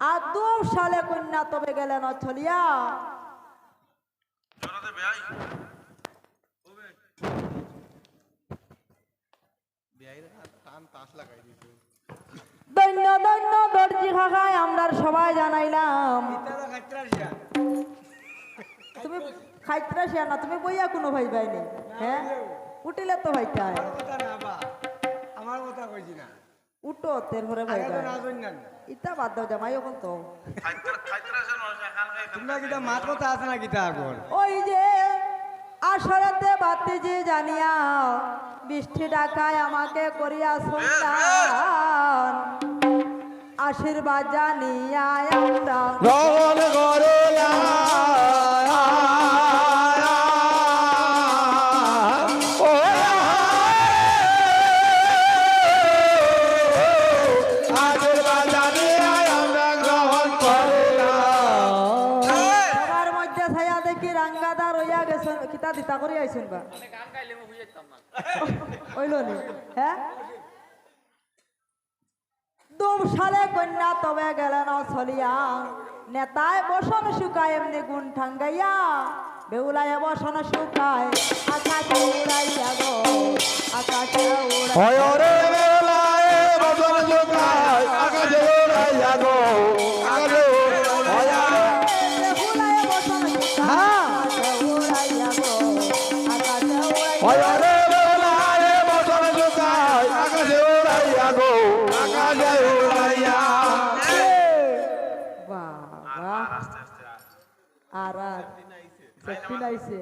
আর দু সালে কন্যা তবে গেলেন দৈন্য দৈন্য দর্জি খাখায় আমরা সবাই জানাইলাম। তুমি খাইত্রা শিয়া না তুমি বইয়া কোনো ভাই বাইনি হ্যাঁ? উঠিলে তো ভাইটাই আমার কথা কইছি না। উঠো তের ঘরে ভাই ইটা বাদ দাও জামাই এখন তো। এখান তোমরা কিটা মাত কথা আছে না কিটা আগর ওই যে আসরাতে বাতি যে জানিয়া বৃষ্টি ডাকায় আমাকে করিয়া সন্তান আশীর্বাদ জানিয়া আমরা দিতা করি আইছেন বা ওইল হ্যাঁ? দুম সালে কন্যা তবে গেলেন চলিয়া। নেতায় বসন শুকায়, এমনি গুণ ঠাঙ্গাইয়া। বেউলায় বসন শুকায়, আকাশে উড়াইয়া গো। আকাশে উড়াইয়া আকাশে উড়াইয়া গো। আর আর নাইছে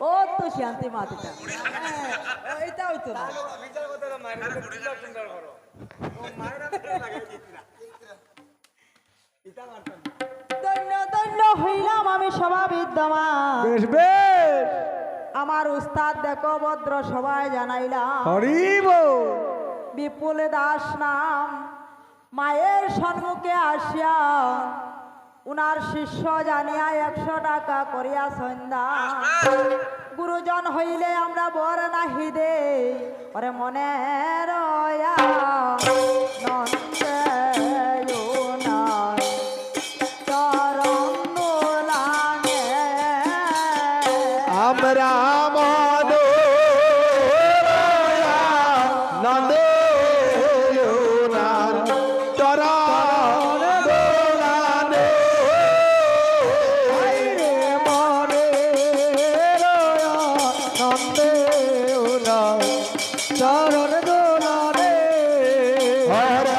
ও তো শান্তি মাতিটা এইটা হইতো না দৈন্য দৈন্য হইলাম আমি সভা বিদ্যমান। বেশ বেশ। আমার উস্তাদ দেখো ভদ্র সবাই জানাইলাম। হরিব বিপুল দাস নাম মায়ের সম্মুখে আসিয়া উনার শিষ্য জানিয়া একশো টাকা করিয়া সন্ধ্যা। গুরুজন হইলে আমরা বর নাহি দে ওরে মনে রয়া নন্দে আমরা মন নন্দ চরণ চরণ দোলানে হর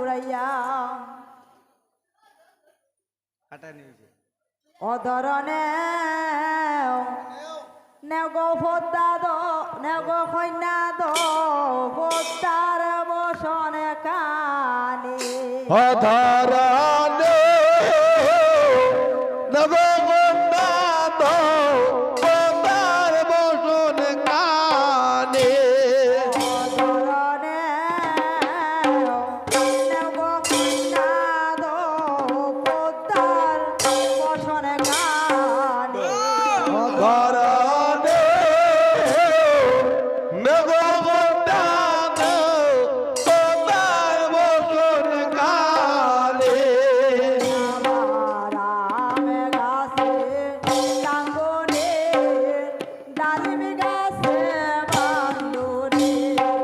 উড়াইয়া। নিয়েছে অধরণে নেগ ফোদ্দা দ নেগ কন্যা দ ফোদ্দার বসনে কানি।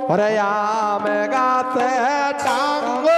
ওরে আম গাছে টাঙ্গো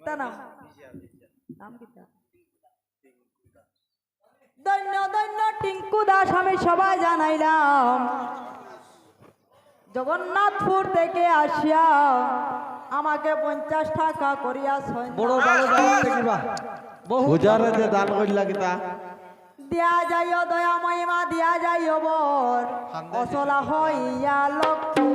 কিতা নাম নাম কিতা দৈন্য দৈন্য টিঙ্কু দাস আমি সবাই জানাইলাম। জগন্নাথপুর থেকে আসিয়া আমাকে পঞ্চাশ টাকা করিয়া বড় দান কিতা? দিয়া যাইও দয়া মহিমা দিয়া যাইও বর। অচলা হইয়া লক্ষ্মী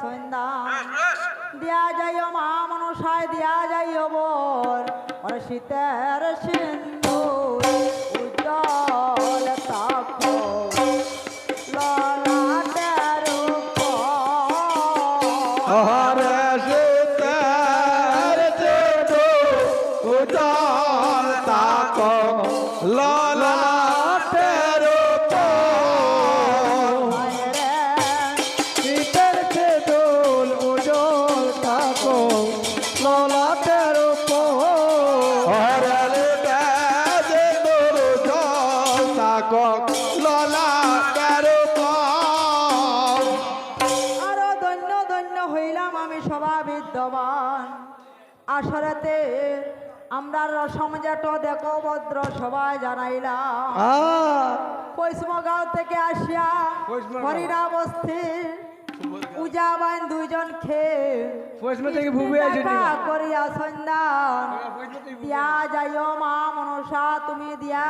সন্ধ্যা। বেশ দিয়া যাইও মা মনসায় দিয়া যাইও বর। শীতের সিন্ধু আসরেতে আমরা রসম জেঠ দেখো ভদ্র সবাই জানাইলাম কৈসমগাঁও থেকে আসিয়া। হরিরা বস্তি পূজা বাইন দুইজন খেয়ে। করিয়া সন্ধান দিয়া যাইও মা মনসা তুমি দিয়া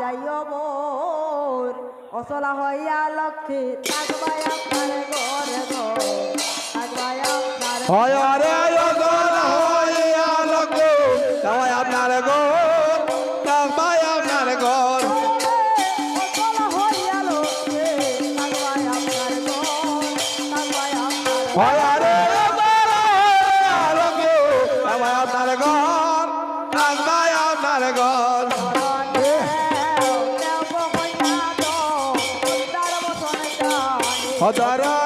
যাইও বোর অচলা হইয়া লক্ষ্মী থাকবাই আপনার ঘরে গো থাকবাই আপনার ঘর সবাই আপনার ঘর। হদারানে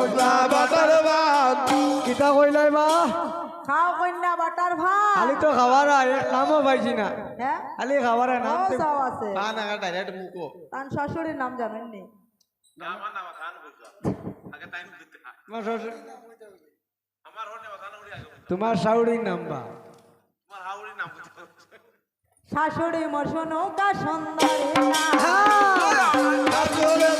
মাতায় আমার তুমি সুন্দরে না রে বেটার ভাই। খালি তো খাবার এক নামও পাইছি না। হ্যাঁ? খালি খাবার নাম সব আছে। না না ডাইরেক্ট মুকো তার শাশুড়ির নাম জানেননি আমার নাম বুঝছ আগে তাই দিতে তোমার শ্বশুর আমার হনে আসান উড়ি আগে তোমার শাশুড়ির নাম বা। তোমার হাউড়ি নাম শাশুড়ি মোর নৌকা সুন্দরী না। না রে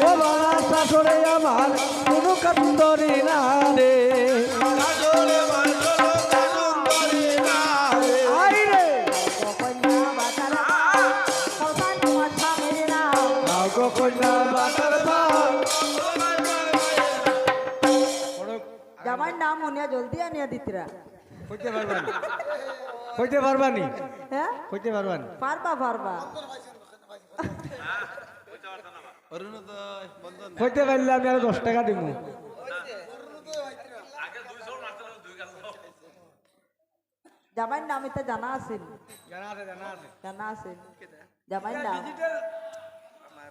ও বাবা শাশুড়ি আমার কোনো কান্দরি না রে। আগো কন্যা বাতার পাল জামাই নাম উনিয়া জলদি আনিয়া দিতরা। হইতে পারবানি হইতে পারবানি হ্যাঁ? হইতে পারবানি পারবা পারবা। হইতে পারলে আমি আর দশ টাকা দিব জামাইর নাম এটা জানা আছে জানা আছে। জানা আছিল জামাইর নাম।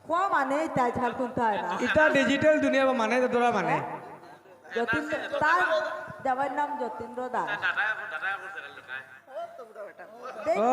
কোয়া মানে তাই ছাড় কোন তাই না? এটা ডিজিটাল দুনিয়া বা মানে তোরা মানে। যতীন তার জামাইর নাম যতীন্দ্র দাস।